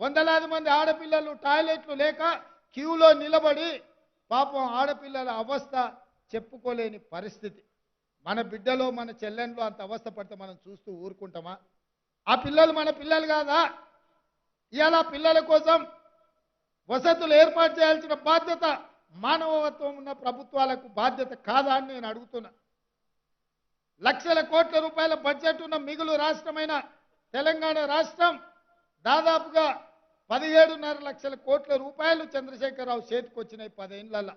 వందలాది మంది ఆడపిల్లలు టాయిలెట్లు లేక క్యూలో నిలబడి పాపం ఆడపిల్లల అవస్థ చెప్పుకోలేని పరిస్థితి. మన బిడ్డలో మన చెల్లెంలో అంత అవస్థ పడితే మనం చూస్తూ ఊరుకుంటామా? ఆ పిల్లలు మన పిల్లలు కాదా? ఇవాళ పిల్లల కోసం వసతులు ఏర్పాటు చేయాల్సిన బాధ్యత మానవత్వం ఉన్న ప్రభుత్వాలకు బాధ్యత కాదా అని నేను అడుగుతున్నా. లక్షల కోట్ల రూపాయల బడ్జెట్ ఉన్న మిగులు రాష్ట్రమైన తెలంగాణ రాష్ట్రం దాదాపుగా పదిహేడున్నర లక్షల కోట్ల రూపాయలు చంద్రశేఖరరావు చేతికి వచ్చినాయి పదేళ్ళల్లో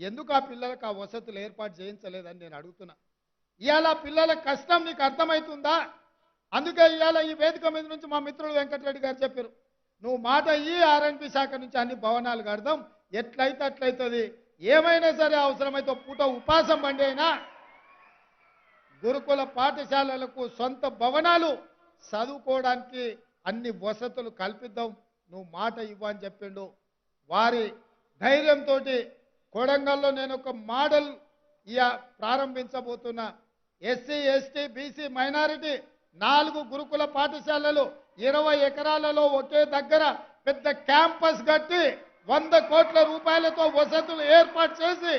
ఎందుకు ఆ పిల్లలకు ఆ వసతులు ఏర్పాటు చేయించలేదని నేను అడుగుతున్నా. ఇవాళ పిల్లల కష్టం నీకు అర్థమవుతుందా అందుకే ఇవాళ ఈ వేదిక మీద నుంచి మా మిత్రుడు వెంకటరెడ్డి గారు చెప్పారు నువ్వు మాట ఈ ఆర్ఎన్పి శాఖ నుంచి అన్ని భవనాలు కడదాం. ఎట్లయితే అట్లయితుంది. ఏమైనా సరే అవసరమైతే పూట ఉపాసం బండి అయినా గురుకుల పాఠశాలలకు సొంత భవనాలు చదువుకోవడానికి అన్ని వసతులు కల్పిద్దాం. నువ్వు మాట ఇవ్వని చెప్పిండు. వారి ధైర్యంతో కొడంగల్లో నేను ఒక మోడల్ ఇయ ప్రారంభించబోతున్నా. ఎస్సీ ఎస్టీ బీసీ మైనారిటీ నాలుగు గురుకుల పాఠశాలలు ఇరవై ఎకరాలలో ఒకే దగ్గర పెద్ద క్యాంపస్ కట్టి వంద కోట్ల రూపాయలతో వసతులు ఏర్పాటు చేసి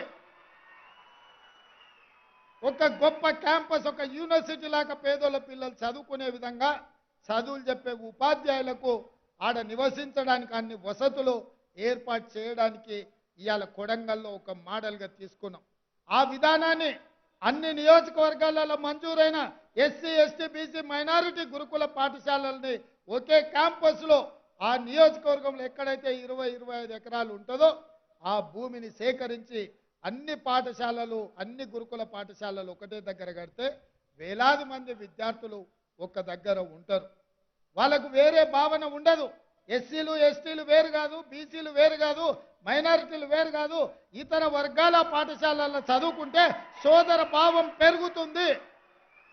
ఒక గొప్ప క్యాంపస్ ఒక యూనివర్సిటీ లాగా పేదోళ్ళ పిల్లలు చదువుకునే విధంగా చదువులు చెప్పే ఉపాధ్యాయులకు ఆడ నివసించడానికి అన్ని వసతులు ఏర్పాటు చేయడానికి ఇవాళ కొడంగల్లో ఒక మోడల్గా తీసుకున్నాం. ఆ విధానాన్ని అన్ని నియోజకవర్గాలలో మంజూరైన ఎస్సీ ఎస్టీ బీసీ మైనారిటీ గురుకుల పాఠశాలల్ని ఒకే క్యాంపస్లో ఆ నియోజకవర్గంలో ఎక్కడైతే ఇరవై ఇరవై ఐదు ఎకరాలు ఉంటుందో ఆ భూమిని సేకరించి అన్ని పాఠశాలలు అన్ని గురుకుల పాఠశాలలు ఒకటే దగ్గర కడితే వేలాది మంది విద్యార్థులు ఒక దగ్గర ఉంటారు. వాళ్ళకు వేరే భావన ఉండదు. ఎస్సీలు ఎస్టీలు వేరు కాదు బీసీలు వేరు కాదు మైనారిటీలు వేరు కాదు. ఇతర వర్గాల పాఠశాలల్లో చదువుకుంటే సోదర భావం పెరుగుతుంది.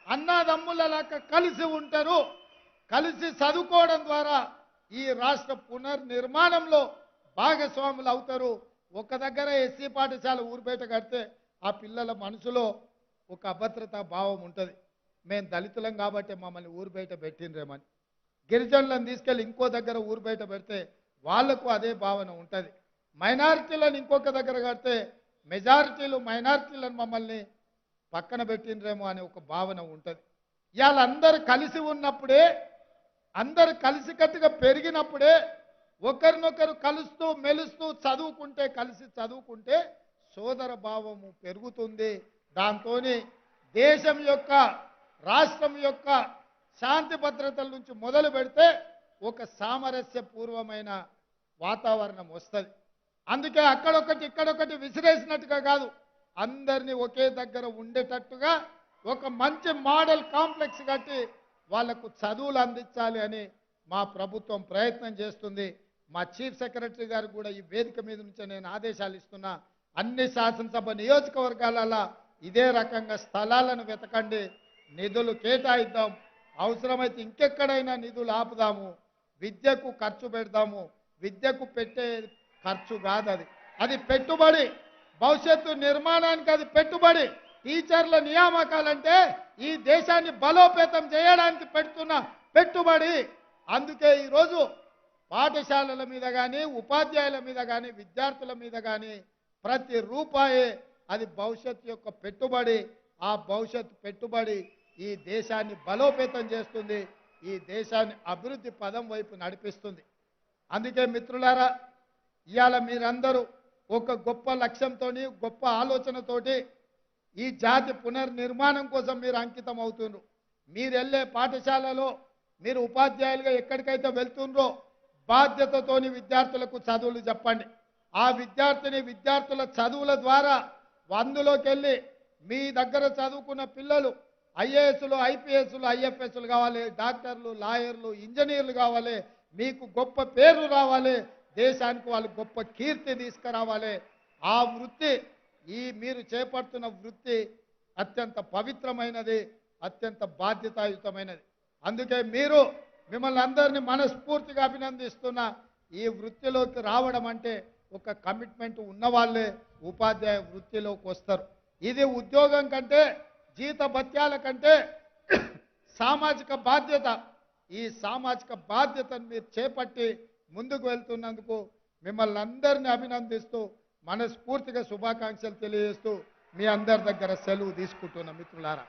అన్నదమ్ములలాగా కలిసి ఉంటారు. కలిసి చదువుకోవడం ద్వారా ఈ రాష్ట్ర పునర్నిర్మాణంలో భాగస్వాములు అవుతారు. ఒక దగ్గర ఎస్సీ పాఠశాల ఊరు బయట కడితే ఆ పిల్లల మనసులో ఒక అభద్రతా భావం ఉంటుంది. మేము దళితులం కాబట్టి మమ్మల్ని ఊరు బయట పెట్టిండ్రేమని. గిరిజనులను తీసుకెళ్ళి ఇంకో దగ్గర ఊరు బయట పెడితే వాళ్ళకు అదే భావన ఉంటుంది. మైనారిటీలను ఇంకొక దగ్గర కడితే మెజారిటీలు మైనారిటీలను మమ్మల్ని పక్కన పెట్టిండ్రేమో అనే ఒక భావన ఉంటుంది. ఇవాళ కలిసి ఉన్నప్పుడే అందరు కలిసికట్టుగా పెరిగినప్పుడే ఒకరినొకరు కలుస్తూ మెలుస్తూ చదువుకుంటే కలిసి చదువుకుంటే సోదర భావము పెరుగుతుంది. దాంతో దేశం యొక్క రాష్ట్రం యొక్క శాంతి భద్రతల నుంచి మొదలు పెడితే ఒక సామరస్యపూర్వమైన వాతావరణం వస్తుంది. అందుకే అక్కడొకటి ఇక్కడొకటి విసిరేసినట్టుగా కాదు. అందరినీ ఒకే దగ్గర ఉండేటట్టుగా ఒక మంచి మోడల్ కాంప్లెక్స్ కట్టి వాళ్ళకు చదువులు అందించాలి అని మా ప్రభుత్వం ప్రయత్నం చేస్తుంది. మా చీఫ్ సెక్రటరీ గారు కూడా ఈ వేదిక మీద నుంచి నేను ఆదేశాలు ఇస్తున్నా. అన్ని శాసనసభ నియోజకవర్గాలలో ఇదే రకంగా స్థలాలను వెతకండి. నిధులు కేటాయిద్దాం. అవసరమైతే ఇంకెక్కడైనా నిధులు ఆపుదాము. విద్యకు ఖర్చు పెడదాము. విద్యకు పెట్టే ఖర్చు కాదు అది. అది పెట్టుబడి. భవిష్యత్తు నిర్మాణానికి అది పెట్టుబడి. టీచర్ల నియామకాలంటే ఈ దేశాన్ని బలోపేతం చేయడానికి పెడుతున్న పెట్టుబడి. అందుకే ఈరోజు పాఠశాలల మీద కానీ ఉపాధ్యాయుల మీద కానీ విద్యార్థుల మీద కానీ ప్రతి రూపాయి అది భవిష్యత్తు యొక్క పెట్టుబడి. ఆ భవిష్యత్తు పెట్టుబడి ఈ దేశాన్ని బలోపేతం చేస్తుంది ఈ దేశాన్ని అభివృద్ధి పదం వైపు నడిపిస్తుంది. అందుకే మిత్రులారా ఇవాళ మీరందరూ ఒక గొప్ప లక్ష్యంతో గొప్ప ఆలోచనతోటి ఈ జాతి పునర్నిర్మాణం కోసం మీరు అంకితం అవుతున్నారు మీరు వెళ్ళే పాఠశాలలో మీరు ఉపాధ్యాయులుగా ఎక్కడికైతే వెళ్తుండ్రో బాధ్యతతోని విద్యార్థులకు చదువులు చెప్పండి. ఆ విద్యార్థిని విద్యార్థుల చదువుల ద్వారా అందులోకి వెళ్ళి మీ దగ్గర చదువుకున్న పిల్లలు ఐఏఎస్లు ఐపీఎస్లు ఐఎఫ్ఎస్లు కావాలి డాక్టర్లు లాయర్లు ఇంజనీర్లు కావాలి మీకు గొప్ప పేరు రావాలి దేశానికి వాళ్ళు గొప్ప కీర్తి తీసుకురావాలి. ఆ వృత్తి ఈ మీరు చేపడుతున్న వృత్తి అత్యంత పవిత్రమైనది అత్యంత బాధ్యతాయుతమైనది. అందుకే మీరు మిమ్మల్ని అందరినీ మనస్ఫూర్తిగా అభినందిస్తున్న ఈ వృత్తిలోకి రావడం అంటే ఒక కమిట్మెంట్ ఉన్నవాళ్ళే ఉపాధ్యాయ వృత్తిలోకి వస్తారు. ఇది ఉద్యోగం కంటే జీత భత్యాల కంటే సామాజిక బాధ్యత ఈ సామాజిక బాధ్యతను మీరు చేపట్టి ముందుకు వెళ్తున్నందుకు మిమ్మల్ని అందరినీ అభినందిస్తూ మనస్ఫూర్తిగా శుభాకాంక్షలు తెలియజేస్తూ మీ అందరి దగ్గర సెలవు తీసుకుంటున్న మిత్రులారా.